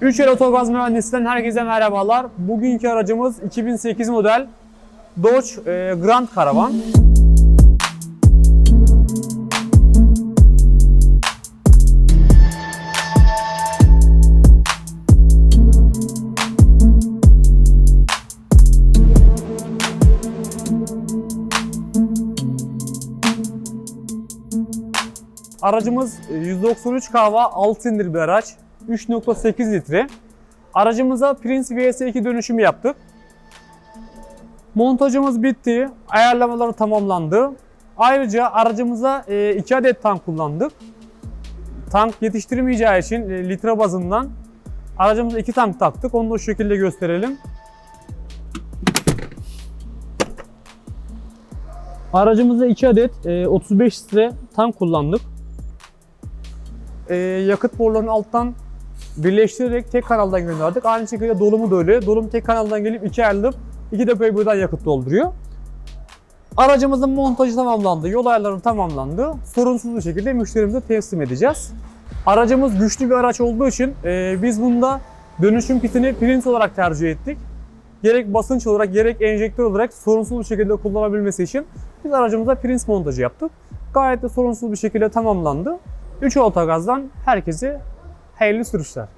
3 el otogaz mühendisinden herkese merhabalar. Bugünkü aracımız 2008 model Dodge e, Grand Caravan. Aracımız e, 193 kahva 6 silindir bir araç. 3.8 litre. Aracımıza Prince VS2 dönüşümü yaptık. Montajımız bitti. Ayarlamaları tamamlandı. Ayrıca aracımıza 2 adet tank kullandık. Tank yetiştirmeyeceği için e, litre bazından aracımıza 2 tank taktık. Onu da şu şekilde gösterelim. Aracımıza 2 adet e, 35 litre tank kullandık. E, yakıt borularını alttan birleştirerek tek kanaldan gönderdik. Aynı şekilde dolumu da öyle. Dolum tek kanaldan gelip iki ayrılıp iki depoya buradan yakıt dolduruyor. Aracımızın montajı tamamlandı, yol ayarları tamamlandı. Sorunsuz bir şekilde müşterimize teslim edeceğiz. Aracımız güçlü bir araç olduğu için e, biz bunda dönüşüm kitini Prince olarak tercih ettik. Gerek basınç olarak gerek enjektör olarak sorunsuz bir şekilde kullanabilmesi için biz aracımıza Prince montajı yaptık. Gayet de sorunsuz bir şekilde tamamlandı. 3 otogazdan herkese hayırlı sürüşler.